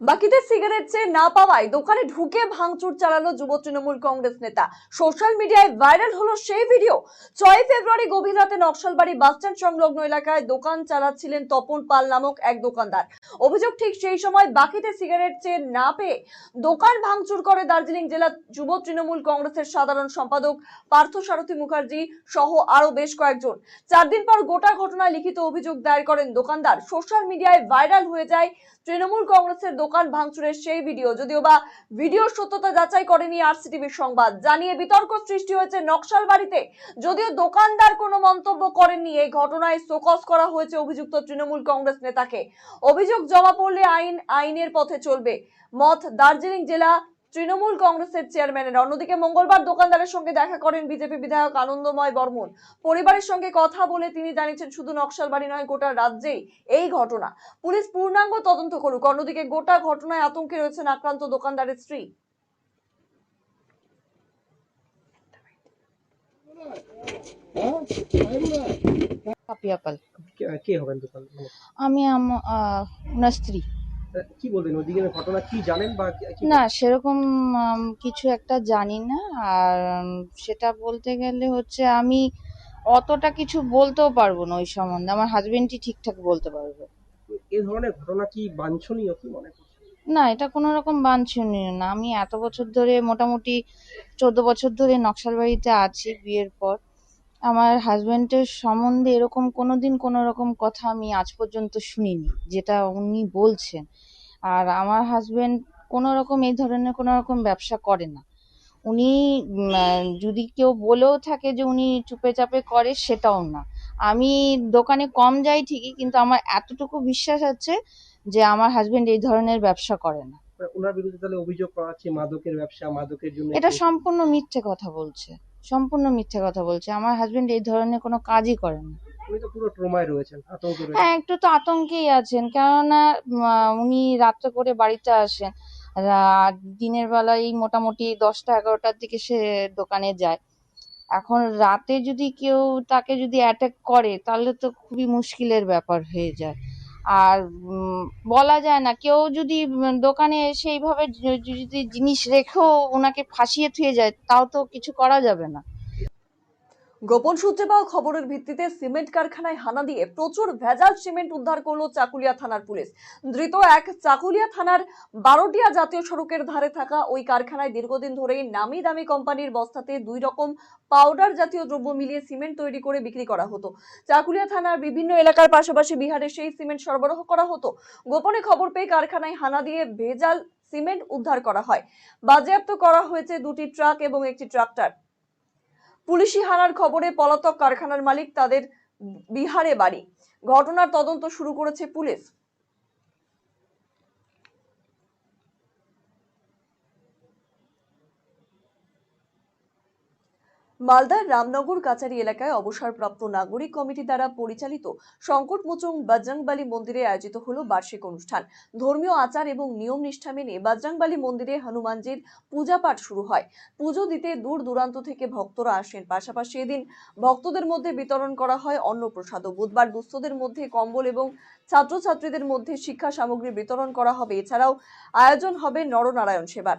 বাকিতে সিগারেট চেয়ে না পাওয়ায় দোকানে ঢুকে ভাঙচুর চালালো যুব তৃণমূল কংগ্রেস নেতা। সোশ্যাল মিডিয়ায় ভাইরাল হলো সেই ভিডিও। ছয় ফেব্রুয়ারি গভীর রাতে নকশালবাড়ি বাসস্ট্যান্ড সংলগ্ন এলাকায় দোকান চালাচ্ছিলেন তপন পাল নামক এক দোকানদার। অভিযোগ ঠিক সেই সময় বাকিতে সিগারেট চেয়ে না পেয়ে দোকান ভাঙচুর করে দার্জিলিং জেলা যুব তৃণমূল কংগ্রেসের সাধারণ সম্পাদক পার্থ সারথী মুখার্জি সহ আরও বেশ কয়েকজন। চার দিন পর গোটা ঘটনায় লিখিত অভিযোগ দায়ের করেন দোকানদার। সোশ্যাল মিডিয়ায় ভাইরাল হয়ে যায় তৃণমূল কংগ্রেসের দোকান ভাঙচুরের সেই ভিডিও যদিও বা ভিডিওর সত্যতা যাচাই করেনি আরসিটিভির সংবাদ। জানিয়ে বিতর্ক সৃষ্টি হয়েছে নকশাল বাড়িতে। যদিও দোকানদার কোনো মন্তব্য করেননি, এই ঘটনায় সোকস করা হয়েছে অভিযুক্ত তৃণমূল কংগ্রেস নেতাকে। অভিযোগ জমা পড়লে আইন, আইনের পথে চলবে। মত দার্জিলিং জেলা তৃণমূল কংগ্রেসের চেয়ারম্যানের। অন্যদিকে মঙ্গলবার দোকানদারের সঙ্গে দেখা করেন বিজেপি বিধায়ক আনন্দময় বর্মন। পরিবারের সঙ্গে কথা বলে তিনি জানিয়েছেন শুধু নকশালবাড়ি নয় গোটা রাজ্যেই এই ঘটনা। পুলিশ পূর্ণাঙ্গ তদন্ত করুক। অন্যদিকে গোটা ঘটনায় আতঙ্কে রয়েছেন আক্রান্ত দোকানদারের স্ত্রী। আমি আম- আহ, স্ত্রী। কি বলবেন? ওদিকে ঘটনা কি জানেন বা না সেরকম কিছু একটা জানি না। আর সেটা বলতে গেলে হচ্ছে আমি অতটা কিছু বলতেও পারব না ওই সম্বন্ধে। আমার হাজবেন্ডই ঠিকঠাক বলতে পারবে। এ ধরনের ঘটনা কি বাঞ্ছনীয় কি মনে করছেন? না এটা কোনো রকম বাঞ্ছনীয় না। আমি এত বছর ধরে মোটামুটি চোদ্দ বছর ধরে নকশালবাড়িতে আছি বিয়ের পর। আমার হাজবেন্ডের সম্বন্ধে এরকম কোনোদিন কোনো রকম কথা আমি আজ পর্যন্ত শুনিনি যেটা উনি বলছেন। আর আমার হাজবেন্ড কোনো রকম এই ধরনের কোনো রকম ব্যবসা করে না। উনি যদি কেউ বলেও থাকে যে উনি চুপে চাপে করে সেটাও না। আমি দোকানে কম যাই ঠিকই কিন্তু আমার এতটুকু বিশ্বাস আছে যে আমার হাজবেন্ড এই ধরনের ব্যবসা করে না। মানে ওনার বিরুদ্ধে তাহলে অভিযোগ করা হচ্ছে মাদকের ব্যবসা মাদকের জন্য এটা সম্পূর্ণ মিথ্যে কথা বলছে। সম্পূর্ণ মিথ্যে কথা বলছে। আমার হাজবেন্ড এই ধরনের কোনো কাজই করে না। উনি তো পুরো ট্রমায় রয়েছেন আতঙ্কে রয়েছেন। হ্যাঁ একটু তো আতঙ্কেই আছেন। কেননা আহ, উনি রাত্রে করে বাড়িতে আসেন। আর দিনের বেলায় মোটামুটি দশটা এগারোটার দিকে সে দোকানে যায়। এখন রাতে যদি কেউ তাকে যদি অ্যাটাক করে তাহলে তো খুবই মুশকিলের ব্যাপার হয়ে যায়। আর বলা যায় না। কেউ যদি দোকানে সেইভাবে যদি জিনিস রেখেও ওনাকে ফাঁসিয়ে থুয়ে যায়, তাও তো কিছু করা যাবে না। গোপন সূত্রে পাওয়া খবরের ভিত্তিতে সিমেন্ট কারখানায় হানা দিয়ে প্রচুর ভেজাল সিমেন্ট উদ্ধার করল চাকুলিয়া থানার পুলিশ। ধৃত এক চাকুলিয়া থানার বারোটিয়া জাতীয় সড়কের ধারে থাকা ওই কারখানায় দীর্ঘদিন ধরেই নামি দামি কোম্পানির বস্তাতে দুই রকম পাউডার জাতীয় দ্রব্য মিলিয়ে সিমেন্ট তৈরি করে বিক্রি করা হতো। চাকুলিয়া থানার বিভিন্ন এলাকার পাশাপাশি বিহারে সেই সিমেন্ট সরবরাহ করা হতো। গোপনে খবর পেয়ে কারখানায় হানা দিয়ে ভেজাল সিমেন্ট উদ্ধার করা হয়। বাজেয়াপ্ত করা হয়েছে দুটি ট্রাক এবং একটি ট্রাক্টর। পুলিশি হানার খবরে পলাতক কারখানার মালিক তাদের বিহারে বাড়ি। ঘটনার তদন্ত শুরু করেছে পুলিশ। মালদার রামনগর কাচারি এলাকায় অবসরপ্রাপ্ত নাগরিক কমিটি দ্বারা পরিচালিত সংকটমোচন বজরংবালী মন্দিরে আয়োজিত হল বার্ষিক অনুষ্ঠান। ধর্মীয় আচার এবং নিয়ম নিষ্ঠা মেনে বজরংবালী মন্দিরে হনুমানজির পূজা পাঠ শুরু হয়। পুজো দিতে দূর দূরান্ত থেকে ভক্তরা আসেন। পাশাপাশি এদিন ভক্তদের মধ্যে বিতরণ করা হয় অন্নপ্রসাদ বুধবার দুস্থদের মধ্যে কম্বল এবং ছাত্রছাত্রীদের মধ্যে শিক্ষা সামগ্রী বিতরণ করা হবে। এছাড়াও আয়োজন হবে নরনারায়ণ সেবার।